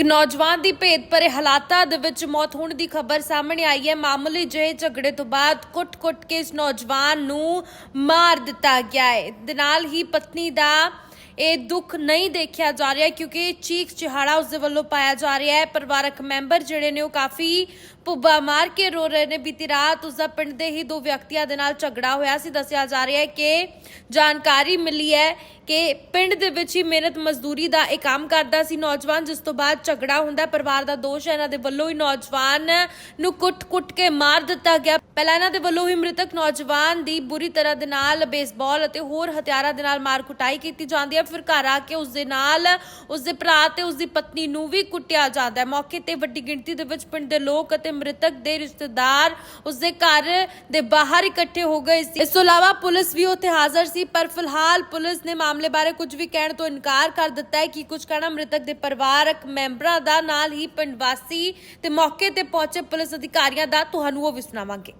ਇੱਕ ਨੌਜਵਾਨ ਦੀ ਭੇਦ ਭਰੇ ਹਾਲਾਤਾਂ ਦੇ ਵਿੱਚ ਮੌਤ ਹੋਣ ਦੀ ਖਬਰ ਸਾਹਮਣੇ ਆਈ ਹੈ। ਮਾਮੂਲੀ ਜਿਹੇ ਝਗੜੇ ਤੋਂ ਬਾਅਦ ਕੁੱਟ-ਕੁੱਟ ਕੇ ਇਸ ਨੌਜਵਾਨ ਨੂੰ ਮਾਰ ਦਿੱਤਾ ਗਿਆ ਹੈ। ਦੇ ਨਾਲ ਹੀ ਪਤਨੀ ਦਾ ਇਹ ਦੁੱਖ ਨਹੀਂ ਦੇਖਿਆ ਜਾ ਰਿਹਾ ਕਿਉਂਕਿ ਚੀਖ ਚਿਹਾੜਾ ਉਸ ਦੇ ਵੱਲੋਂ ਪਾਇਆ ਜਾ ਰਿਹਾ ਹੈ। ਪਰਿਵਾਰਕ ਮੈਂਬਰ ਜਿਹੜੇ ਨੇ ਉਹ ਕਾਫੀ ਪੁੱਬਾ ਮਾਰ ਕੇ ਰੋ ਰਹੇ ਨੇ। ਬੀਤੀ ਰਾਤ ਉਸ ਦਾ ਪਿੰਡ ਦੇ ਹੀ ਦੋ ਵਿਅਕਤੀਆਂ ਦੇ ਨਾਲ ਝਗੜਾ ਹੋਇਆ ਸੀ। ਦੱਸਿਆ ਜਾ ਰਿਹਾ ਹੈ ਕਿ ਜਾਣਕਾਰੀ ਮਿਲੀ ਹੈ ਕਿ ਪਿੰਡ ਦੇ ਵਿੱਚ ਹੀ ਮਿਹਨਤ ਮਜ਼ਦੂਰੀ ਦਾ ਇਹ ਕੰਮ ਕਰਦਾ ਸੀ। ਨੌਜਵਾਨ ਜਿਸ ਤੋਂ ਬਾਅਦ ਝਗੜਾ ਹੁੰਦਾ ਪਰਿਵਾਰ ਦਾ ਦੋਸ਼ ਹੈ। ਇਹਨਾਂ ਦੇ ਵੱਲੋਂ ਹੀ ਨੌਜਵਾਨ ਨੂੰ ਕੁੱਟ-ਕੁੱਟ ਕੇ ਮਾਰ ਦਿੱਤਾ ਗਿਆ। ਪਹਿਲਾਂ ਇਹਨਾਂ ਦੇ ਵੱਲੋਂ ਹੀ ਮ੍ਰਿਤਕ ਨੌਜਵਾਨ ਦੀ ਬੁਰੀ ਤਰ੍ਹਾਂ ਦੇ ਨਾਲ ਬੇਸਬਾਲ ਅਤੇ ਹੋਰ ਹਥਿਆਰਾਂ ਦੇ ਨਾਲ ਮਾਰ ਕੁਟਾਈ ਕੀਤੀ ਜਾਂਦੀ ਹੈ। ਫਿਰ ਘਰ ਆ ਕੇ ਉਸ ਦੇ ਨਾਲ ਉਸ ਦੇ ਭਰਾ ਤੇ ਉਸ ਦੀ ਪਤਨੀ ਨੂੰ ਵੀ ਕੁੱਟਿਆ ਜਾਂਦਾ ਹੈ। ਮੌਕੇ ਤੇ ਵੱਡੀ ਗਿਣਤੀ ਦੇ ਵਿੱਚ ਪਿੰਡ ਦੇ ਲੋਕ ਅਤੇ ਮ੍ਰਿਤਕ ਦੇ ਰਿਸ਼ਤੇਦਾਰ ਉਸ ਦੇ ਘਰ ਦੇ ਬਾਹਰ ਇਕੱਠੇ ਹੋ ਗਏ ਸੀ। ਇਸ ਤੋਂ ਇਲਾਵਾ ਪੁਲਿਸ ਵੀ ਉੱਥੇ ਹਾਜ਼ਰ ਸੀ ਪਰ ਫਿਲਹਾਲ ਪੁਲਿਸ ਨੇ ਮਾਮਲੇ ਬਾਰੇ ਕੁਝ ਵੀ ਕਹਿਣ ਤੋਂ ਇਨਕਾਰ ਕਰ ਦਿੱਤਾ ਹੈ ਕਿ ਕੁਝ ਕਹਿਣਾ ਮ੍ਰਿਤਕ ਦੇ ਪਰਿਵਾਰਕ ਮੈਂਬਰਾਂ ਦਾ ਨਾਲ ਹੀ ਪਿੰਡ ਵਾਸੀ ਤੇ ਮੌਕੇ ਤੇ ਪਹੁੰਚੇ ਪੁਲਿਸ ਅਧਿਕਾਰੀਆਂ ਦਾ। ਤੁਹਾਨੂੰ ਉਹ ਵੀ ਸੁਣਾਵਾਂਗੇ।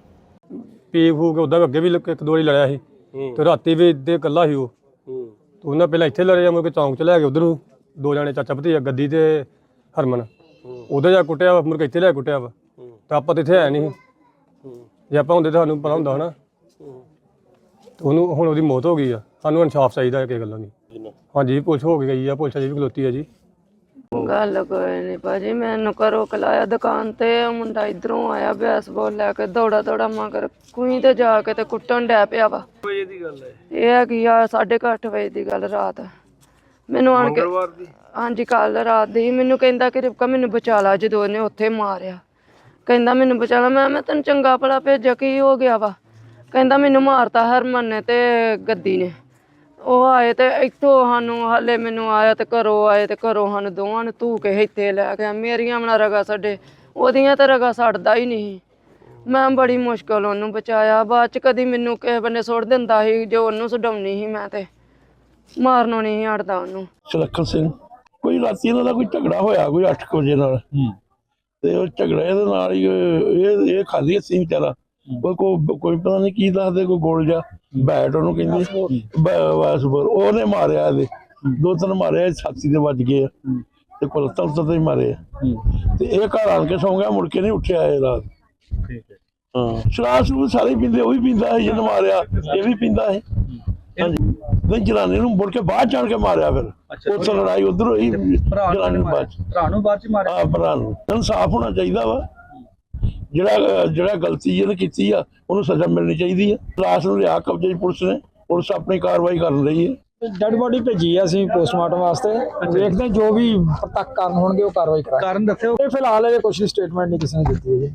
ਪੀ ਫੂ ਕੇ ਉਦਾਂ ਅੱਗੇ ਵੀ ਇੱਕ ਦੋ ਵਾਰੀ ਲੜਿਆ ਸੀ ਤੇ ਰਾਤੀ ਵੀ ਇੱਦੇ ਇਕੱਲਾ ਸੀ ਉਹ। ਤੇ ਉਹਨਾਂ ਪਹਿਲਾਂ ਇੱਥੇ ਲੜਿਆ ਮੁੜ ਕੇ ਚੌਂਕ ਚ ਲੈ ਕੇ ਉਧਰ ਦੋ ਜਾਣੇ ਚਾਚਾ ਭਤੀਜਾ ਗੱਦੀ ਤੇ ਹਰਮਨ ਉਧਰ ਜਾ ਕੁੱਟਿਆ ਵਾ, ਮੁੜ ਕੇ ਇੱਥੇ ਲੈ ਕੇ ਕੁੱਟਿਆ ਵਾ। ਤਾਂ ਆਪਾਂ ਤੇ ਇੱਥੇ ਆਏ ਨਹੀਂ। ਜੇ ਆਪਾਂ ਹੁੰਦੇ ਤਾਂ ਸਾਨੂੰ ਪਤਾ ਹੁੰਦਾ ਹਨਾ। ਤੇ ਉਹਨੂੰ ਹੁਣ ਉਹਦੀ ਮੌਤ ਹੋ ਗਈ ਆ। ਸਾਨੂੰ ਇਨਸਾਫ ਚਾਹੀਦਾ ਕਿਸੇ ਗੱਲੋਂ ਨਹੀਂ। ਹਾਂਜੀ ਪੁਲਿਸ ਹੋ ਕੇ ਗਈ ਆ ਪੁਲਿਸ ਅਜੇ ਵੀ ਖਲੋਤੀ ਆ ਜੀ। ਗੱਲ ਕੋਈ ਨਹੀਂ ਭਾਜੀ ਮੈਨੂੰ ਘਰੋਂ ਕਲਾਇਆ ਦੁਕਾਨ ਤੇ ਉਹ ਮੁੰਡਾ ਇਧਰੋਂ ਆਇਆ ਬੈਸਬਾਲ ਲੈ ਕੇ ਦੌੜਾ ਦੌੜਾ ਮਗਰ ਕੁਈ ਤੇ ਜਾ ਕੇ ਤੇ ਕੁੱਟਣ ਡੈ ਪਿਆ ਵਾ। ਵਜੇ ਦੀ ਗੱਲ ਹੈ? ਇਹ ਹੈਗੀ ਆ 8:30 ਵਜੇ ਦੀ ਗੱਲ ਰਾਤ। ਮੈਨੂੰ ਆਣ ਕੇ ਮੰਗਲਵਾਰ ਦੀ? ਹਾਂਜੀ ਕੱਲ ਰਾਤ ਦੀ। ਮੈਨੂੰ ਕਹਿੰਦਾ ਕਿ ਰਿਪਕਾ ਮੈਨੂੰ ਬਚਾ ਲਾ ਜਦੋਂ ਉਹਨੇ ਉੱਥੇ ਮਾਰਿਆ। ਕਹਿੰਦਾ ਮੈਨੂੰ ਬਚਾ ਲਾ। ਮੈਂ ਮੈਂ ਤੈਨੂੰ ਚੰਗਾ ਭਲਾ ਭੇਜਿਆ ਕੀ ਹੋ ਗਿਆ ਵਾ? ਕਹਿੰਦਾ ਮੈਨੂੰ ਮਾਰਤਾ ਹਰਮਨ ਨੇ ਤੇ ਗੱਦੀ ਨੇ। ਉਹ ਆਏ ਤੇ ਇੱਥੋਂ ਸਾਨੂੰ ਹਾਲੇ ਮੈਨੂੰ ਆਇਆ ਤੇ ਘਰੋਂ ਆਏ ਤੇ ਘਰੋਂ ਸਾਨੂੰ ਦੋਵਾਂ ਨੂੰ ਧੂ ਕੇ ਇੱਥੇ ਲੈ ਗਿਆ ਮੇਰੀਆਂ ਬਣਾ ਰਗਾ ਸਾਡੇ ਉਹਦੀਆਂ ਤਾਂ ਰਗਾ ਛੱਡਦਾ ਹੀ ਨਹੀਂ। ਮੈਂ ਬੜੀ ਮੁਸ਼ਕਲ ਉਹਨੂੰ ਬਚਾਇਆ। ਬਾਅਦ ਚ ਕਦੀ ਮੈਨੂੰ ਕਿਸੇ ਬੰਨੇ ਸੁੱਟ ਦਿੰਦਾ ਸੀ ਜੋ ਉਹਨੂੰ ਛਡਾਉਣੀ ਸੀ ਮੈਂ ਤੇ। ਮਾਰਨੋਂ ਨਹੀਂ ਹਟਦਾ ਉਹਨੂੰ। ਸੁਲੱਖਣ ਸਿੰਘ ਕੋਈ ਰਾਤੀ ਇਹਨਾਂ ਦਾ ਕੋਈ ਝਗੜਾ ਹੋਇਆ ਕੋਈ 8 ਵਜੇ ਨਾਲ? ਤੇ ਉਹ ਝਗੜੇ ਦੇ ਨਾਲ ਹੀ ਇਹ ਇਹ ਖਾਲੀ ਸੀ ਵਿਚਾਰਾ। ਕੋ ਕੋਈ ਪਤਾ ਨਹੀਂ ਕੀ ਦੱਸਦੇ ਕੋਈ ਗੋਲ ਜਾ ਬੈਟ ਉਹਨੂੰ ਕਹਿੰਦੇ ਬਸਬਰ ਉਹਨੇ ਮਾਰਿਆ ਇਹਦੇ। ਦੋ ਤਿੰਨ ਮਾਰਿਆ ਇਹ ਛਾਤੀ ਦੇ ਵੱਜ ਗਏ ਆ। ਤੇ ਕੋਲ ਤਲ ਤਲ ਹੀ ਮਾਰੇ ਆ। ਤੇ ਇਹ ਘਰ ਆਣ ਕੇ ਸੌਂ ਗਿਆ ਮੁੜ ਕੇ ਨਹੀਂ ਉੱਠਿਆ ਇਹ ਰਾਤ। ਠੀਕ ਹੈ। ਹਾਂ। ਸ਼ਰਾਬ ਸ਼ਰੂਬ ਸਾਰੇ ਪੀਂਦੇ ਉਹ ਵੀ ਪੀਂਦਾ ਸੀ ਜਿਹਨੂੰ ਮਾਰਿਆ ਇਹ ਵੀ ਪੀਂਦਾ ਸੀ। ਹਾਂਜੀ। ਨਹੀਂ ਜਨਾਨੀ ਨੂੰ ਮੁੜ ਕੇ ਬਾਅਦ ਜਾਣ ਕੇ ਮਾਰਿਆ ਫਿਰ। ਅੱਛਾ। ਉਸ ਲੜਾਈ ਉਧਰ ਹੋਈ ਭਰਾ ਜਨਾਨੀ ਨੂੰ ਬਾਅਦ 'ਚ। ਭਰਾ ਨੂੰ ਬਾਅਦ ਚ ਮਾਰਿਆ? ਆ ਭਰਾ ਨੂੰ। ਇਨਸਾਫ ਹੋਣਾ ਚਾਹੀਦਾ ਵਾ। ਜਿਹੜਾ ਜਿਹੜਾ ਗਲਤੀ ਇਹਨੇ ਕੀਤੀ ਆ ਉਹਨੂੰ ਸਜ਼ਾ ਮਿਲਣੀ ਚਾਹੀਦੀ ਆ। ਲਾਸ਼ ਨੂੰ ਲਿਆ ਕਬਜ਼ੇ ਪੁਲਿਸ ਨੇ ਪੁਲਿਸ ਆਪਣੀ ਕਾਰਵਾਈ ਕਰ ਰਹੀ ਹੈ। ਡੈਡ ਬੋਡੀ ਭੇਜੀ ਹੈ ਅਸੀਂ ਪੋਸਟਮਾਰਟਮ ਵਾਸਤੇ। ਦੇਖਦੇ ਹਾਂ ਜੋ ਵੀ ਤੱਕ ਕਾਰਨ ਹੋਣਗੇ ਉਹ ਕਾਰਵਾਈ ਕਰਾਂਗੇ। ਕਾਰਨ ਦੱਸਿਓ। ਫਿਲਹਾਲ ਇਹ ਕੁਛ ਸਟੇਟਮੈਂਟ ਨਹੀਂ ਕਿਸੇ ਨੇ ਦਿੱਤੀ ਹੈ ਜੀ।